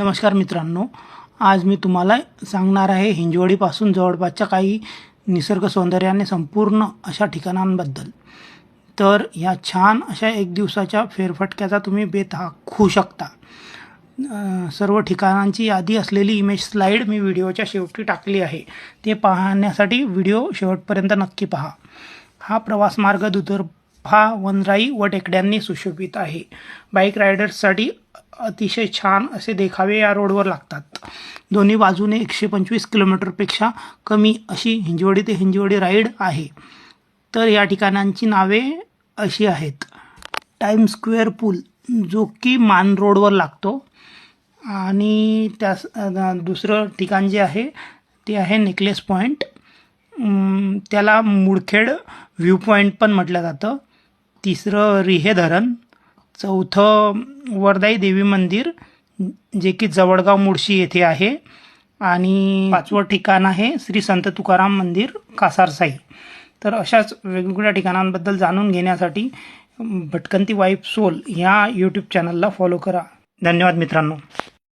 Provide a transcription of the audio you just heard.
नमस्कार मित्रांनो आज मी तुम्हाला सांगणार आहे हिंजवडीपासून जवळपासच्या काही निसर्ग सौंदर्याने संपूर्ण अशा ठिकाणांबद्दल. तर ह्या छान अशा एक दिवसाच्या फेरफटक्याचा तुम्ही बेत होऊ शकता. सर्व ठिकाणांची यादी असलेली इमेज स्लाईड मी व्हिडिओच्या शेवटी टाकली आहे. ते पाहण्यासाठी व्हिडिओ शेवटपर्यंत नक्की पहा. हा प्रवास मार्ग दुतर्फा वनराई व टेकड्यांनी सुशोभित आहे. बाईक रायडर्ससाठी अतिशय छान असे देखावे या रोडवर लागतात. दोन्ही बाजूने एकशे पंचवीस किलोमीटरपेक्षा कमी अशी हिंजवडी ते हिंजवडी राईड आहे. तर या ठिकाणांची नावे अशी आहेत. टाईम स्क्वेअर पूल जो की मान रोडवर लागतो. आणि त्या दुसरं ठिकाण जे आहे ते आहे नेकलेस पॉईंट त्याला मुळखेड व्ह्यू पॉईंट पण म्हटलं जातं. तिसरं रिहे धरण चौथं वरदाई देवी मंदिर जे की जवळगाव मुळशी येथे आहे. आणि पाचवं ठिकाण आहे श्री संत तुकाराम मंदिर कासारसाई तर अशाच वेगवेगळ्या ठिकाणांबद्दल जाणून घेण्यासाठी भटकंती वाईफ सोल ह्या यूट्यूब चॅनलला फॉलो करा. धन्यवाद मित्रांनो.